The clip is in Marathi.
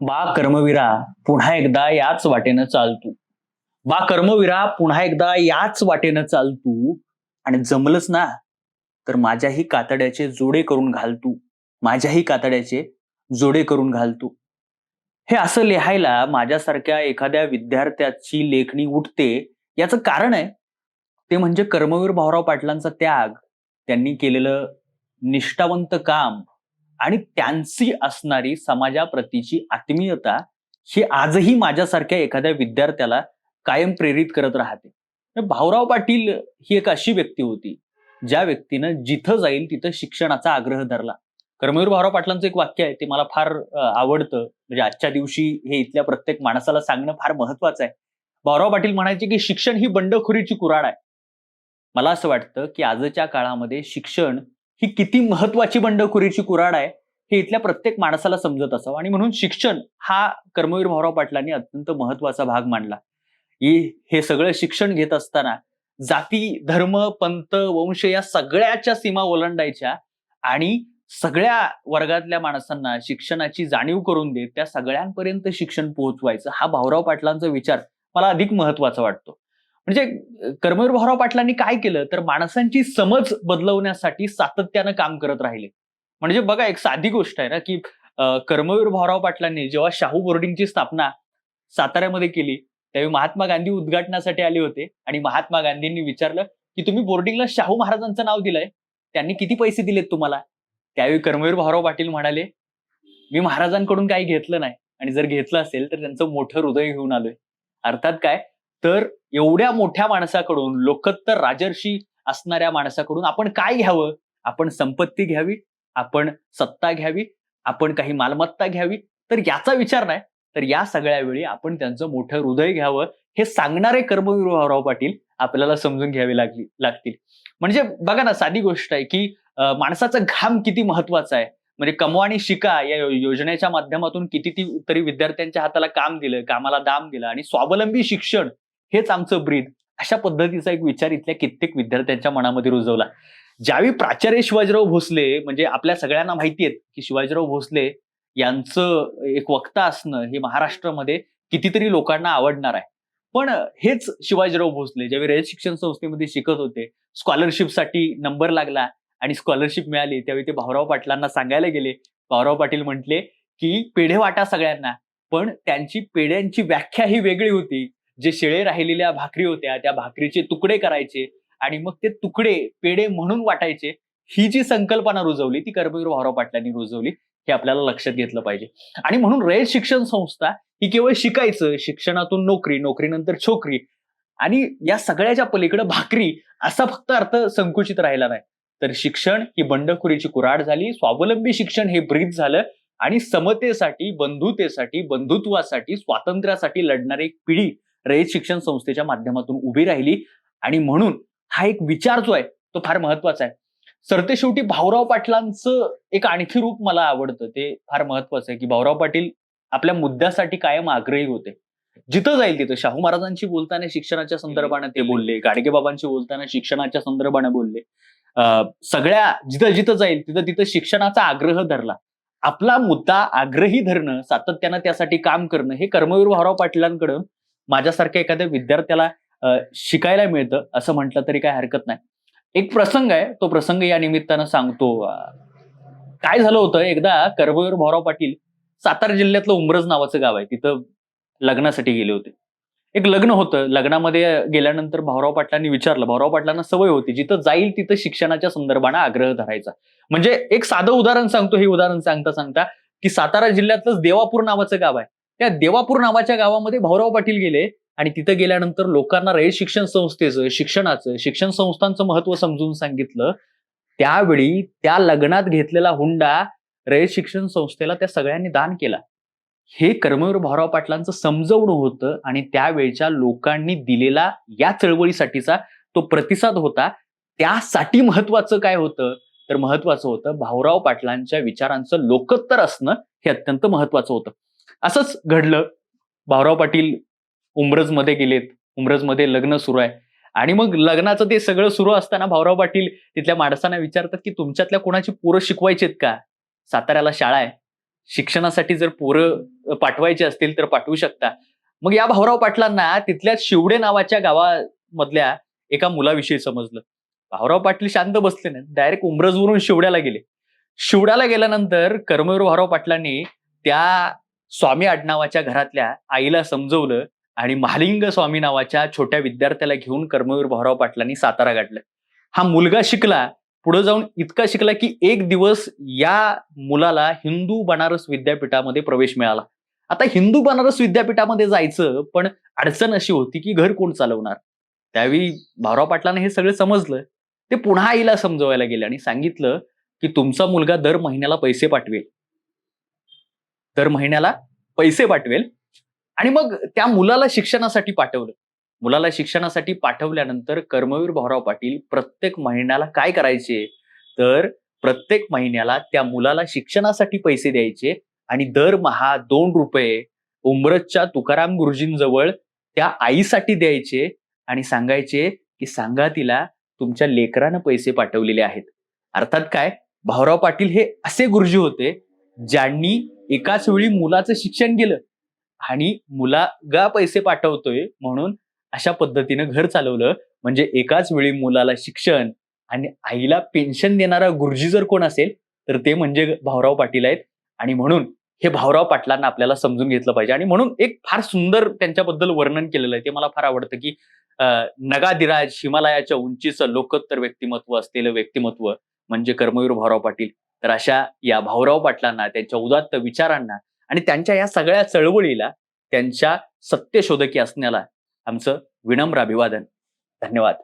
बा कर्मवीरा पुन्हा एकदा याच वाटेनं चालतू बा कर्मवीरा पुन्हा एकदा याच वाटेनं चालतू आणि जमलंच ना तर माझ्याही कातड्याचे जोडे करून घालतू माझ्याही कातड्याचे जोडे करून घालतू हे असं लिहायला माझ्यासारख्या एखाद्या विद्यार्थ्याची लेखणी उठते. याचं कारण आहे ते म्हणजे कर्मवीर भाऊराव पाटलांचा त्याग. त्यांनी केलेलं निष्ठावंत काम. आणि त्यांची असणारी समाजाप्रतीची आत्मीयता ही आजही माझ्यासारख्या एखाद्या विद्यार्थ्याला कायम प्रेरित करत राहते. भाऊराव पाटील ही एक अशी व्यक्ती होती ज्या व्यक्तीनं जिथं जाईल तिथं शिक्षणाचा आग्रह धरला. कर्मवीर भाऊराव पाटलांचं एक वाक्य आहे ते मला फार आवडतं. म्हणजे आजच्या दिवशी हे इथल्या प्रत्येक माणसाला सांगणं फार महत्वाचं आहे. भाऊराव पाटील म्हणायचे की शिक्षण ही बंडखोरीची कुराड आहे. मला असं वाटतं की आजच्या काळामध्ये शिक्षण ही किती महत्वाची बंडखोरीची कुराड आहे हे इथल्या प्रत्येक माणसाला समजत असावं. आणि म्हणून शिक्षण हा कर्मवीर भाऊराव पाटलांनी अत्यंत महत्त्वाचा भाग मांडला हे सगळं शिक्षण घेत असताना जाती धर्म पंत वंश या सगळ्याच्या सीमा ओलांडायच्या आणि सगळ्या वर्गातल्या माणसांना शिक्षणाची जाणीव करून देत त्या सगळ्यांपर्यंत शिक्षण पोहोचवायचं हा भाऊराव पाटलांचा विचार मला अधिक महत्त्वाचा वाटतो. म्हणजे कर्मवीर भाऊराव पाटलांनी काय केलं? तर माणसांची समज बदलवण्यासाठी सातत्यानं काम करत राहिले. म्हणजे बघा एक साधी गोष्ट आहे ना की कर्मवीर भाऊराव पाटलांनी जेव्हा शाहू बोर्डिंगची स्थापना साताऱ्यामध्ये केली त्यावेळी महात्मा गांधी उद्घाटनासाठी आले होते. आणि महात्मा गांधींनी विचारलं की तुम्ही बोर्डिंगला शाहू महाराजांचं नाव दिलंय? त्यांनी किती पैसे दिलेत तुम्हाला? त्यावेळी कर्मवीर भाऊराव पाटील म्हणाले मी महाराजांकडून काही घेतलं नाही. आणि जर घेतलं असेल तर त्यांचं मोठं हृदय घेऊन आलोय. अर्थात काय? तर एवढ्या मोठ्या माणसाकडून लोकत्तर राजर्षी असणाऱ्या माणसाकडून आपण काय घ्यावं? आपण संपत्ती घ्यावी आपण सत्ता घ्यावी आपण काही मालमत्ता घ्यावी? तर याचा विचार नाही. तर या सगळ्या वेळी आपण त्यांचं मोठं हृदय घ्यावं हे सांगणारे कर्मवीर भाऊराव पाटील आपल्याला समजून घ्यावे लागली लागतील. म्हणजे बघा ना साधी गोष्ट आहे की माणसाचा घाम किती महत्त्वाचा आहे. म्हणजे कमवा आणि शिका या योजनेच्या माध्यमातून किती ती तरी विद्यार्थ्यांच्या हाताला काम दिलं कामाला दाम दिलं आणि स्वावलंबी शिक्षण हेच आमचं ब्रीद अशा पद्धतीचा एक विचार इथल्या कित्येक विद्यार्थ्यांच्या मनामध्ये रुजवला. ज्यावेळी प्राचार्य शिवाजीराव भोसले म्हणजे आपल्या सगळ्यांना माहिती आहेत की शिवाजीराव भोसले यांचं एक वक्ता असणं हे महाराष्ट्रामध्ये कितीतरी लोकांना आवडणार आहे. पण हेच शिवाजीराव भोसले ज्यावेळी रयत शिक्षण संस्थेमध्ये शिकत होते स्कॉलरशिपसाठी नंबर लागला आणि स्कॉलरशिप मिळाली त्यावेळी ते भाऊराव पाटलांना सांगायला गेले. भाऊराव पाटील म्हटले की पेढे वाटा सगळ्यांना. पण त्यांची पेढ्यांची व्याख्या ही वेगळी होती. जे शेळे राहिलेल्या भाकरी होत्या त्या भाकरीचे तुकडे करायचे आणि मग ते तुकडे पेढे म्हणून वाटायचे. ही जी संकल्पना रुजवली ती कर्मवीर भाऊराव पाटलांनी रुजवली हे आपल्याला लक्षात घेतलं पाहिजे. आणि म्हणून रयत शिक्षण संस्था ही केवळ शिकायचं शिक्षणातून नोकरी नोकरीनंतर छोकरी आणि या सगळ्याच्या पलीकडे भाकरी असा फक्त अर्थ संकुचित राहिला नाही. तर शिक्षण ही बंडखोरीची कुराड झाली स्वावलंबी शिक्षण हे ब्रीद झालं आणि समतेसाठी बंधुतेसाठी बंधुत्वासाठी स्वातंत्र्यासाठी लढणारी एक पिढी रयत शिक्षण संस्थेच्या माध्यमातून उभी राहिली आणि म्हणून हा एक विचार जो आहे तो फार महत्त्वाचा आहे. सरते शेवटी भाऊराव पाटलांचं एक आणखी रूप मला आवडतं. ते फार महत्वाचं आहे की भाऊराव पाटील आपल्या मुद्द्यासाठी कायम आग्रही होते. जिथं जाईल तिथं. शाहू महाराजांशी बोलताना शिक्षणाच्या संदर्भाने ते बोलले. गाडगेबाबांशी बोलताना शिक्षणाच्या संदर्भाने बोलले. सगळ्या जिथं जिथं जाईल तिथं तिथं शिक्षणाचा आग्रह धरला. आपला मुद्दा आग्रही धरणं सातत्यानं त्यासाठी काम करणं हे कर्मवीर भाऊराव पाटलांकडं माझ्यासारख्या एखाद्या विद्यार्थ्याला शिकायला मिळतं असं म्हटलं तरी काय हरकत नाही. एक प्रसंग आहे तो प्रसंग या निमित्तानं सांगतो. काय झालं होतं एकदा कर्मवीर भाऊराव पाटील सातारा जिल्ह्यातलं उमरज नावाचं गाव आहे तिथं लग्नासाठी गेले होते. एक लग्न होतं लग्नामध्ये गेल्यानंतर भाऊराव पाटलांनी विचारलं भाऊराव पाटलांना सवय होती जिथं जाईल तिथं शिक्षणाच्या संदर्भानं आग्रह धरायचा. म्हणजे एक साधं उदाहरण सांगतो हे उदाहरण सांगता सांगता की सातारा जिल्ह्यातलंच देवापूर नावाचं गाव आहे. त्या देवापूर नावाच्या गावामध्ये भाऊराव पाटील गेले आणि तिथं गेल्यानंतर लोकांना रयत शिक्षण संस्थेचं शिक्षणाचं शिक्षण संस्थांचं महत्त्व समजून सांगितलं. त्यावेळी त्या लग्नात घेतलेला हुंडा रयत शिक्षण संस्थेला त्या सगळ्यांनी दान केला. हे कर्मवीर भाऊराव पाटलांचं समजवणं होतं आणि त्यावेळच्या लोकांनी दिलेला या चळवळीसाठीचा तो प्रतिसाद होता. त्यासाठी महत्वाचं काय होतं? तर महत्वाचं होतं भाऊराव पाटलांच्या विचारांचं लोकोत्तर असणं हे अत्यंत महत्वाचं होतं. असंच घडलं. भाऊराव पाटील उमरजमध्ये गेलेत. उमरजमध्ये लग्न सुरू आहे. आणि मग लग्नाचं ते सगळं सुरू असताना भाऊराव पाटील तिथल्या माणसांना विचारतात की तुमच्यातल्या कोणाची पोरं शिकवायचीत का? साताऱ्याला शाळा आहे. शिक्षणासाठी जर पोरं पाठवायचे असतील तर पाठवू शकता. मग या भाऊराव पाटलांना तिथल्या शिवडे नावाच्या गावामधल्या एका मुलाविषयी समजलं. भाऊराव पाटील शांत बसले नाही डायरेक्ट उमरजवरून शिवड्याला गेले. शिवड्याला गेल्यानंतर कर्मवीर भाऊराव पाटलांनी त्या स्वामी आडनावाच्या घरातल्या आईला समजवलं आणि महालिंग स्वामी नावाच्या छोट्या विद्यार्थ्याला घेऊन कर्मवीर भाऊराव पाटलांनी सातारा गाठलं. हा मुलगा शिकला पुढे जाऊन इतका शिकला की एक दिवस या मुलाला हिंदू बनारस विद्यापीठामध्ये प्रवेश मिळाला. आता हिंदू बनारस विद्यापीठामध्ये जायचं पण अडचण अशी होती की घर कोण चालवणार? त्यावेळी भाऊराव पाटलांना हे सगळं समजलं. ते पुन्हा आईला समजवायला गेले आणि सांगितलं की तुमचा मुलगा दर महिन्याला पैसे पाठवेल. दर महिन्याला पैसे पाठवेल. आणि मग त्या मुलाला शिक्षणासाठी पाठवलं. मुलाला शिक्षणासाठी पाठवल्यानंतर कर्मवीर भाऊराव पाटील प्रत्येक महिन्याला काय करायचे? तर प्रत्येक महिन्याला त्या मुलाला शिक्षणासाठी पैसे द्यायचे आणि दरमहा दोन रुपये उमरतच्या तुकाराम गुरुजींजवळ त्या आईसाठी द्यायचे आणि सांगायचे की सांगा तिला तुमच्या लेकरानं पैसे पाठवलेले आहेत. अर्थात काय? भाऊराव पाटील हे असे गुरुजी होते ज्यांनी एकाच वेळी मुलाचं शिक्षण केलं आणि मुलागा पैसे पाठवतोय म्हणून अशा पद्धतीनं घर चालवलं. म्हणजे एकाच वेळी मुलाला शिक्षण आणि आईला पेन्शन देणारा गुरुजी जर कोण असेल तर ते म्हणजे भाऊराव पाटील आहेत. आणि म्हणून हे भाऊराव पाटलांना आपल्याला समजून घेतलं पाहिजे. आणि म्हणून एक फार सुंदर त्यांच्याबद्दल वर्णन केलेलं आहे. ते मला फार आवडतं की नगादिराज हिमालयाच्या उंचीचं लोकोत्तर व्यक्तिमत्व असलेलं व्यक्तिमत्व म्हणजे कर्मवीर भाऊराव पाटील. तर अशा या भाऊराव पाटलांना त्यांच्या उदात्त विचारांना आणि त्यांच्या या सगळ्या चळवळीला त्यांच्या सत्यशोधकी असण्याला आमचं विनम्र अभिवादन. धन्यवाद.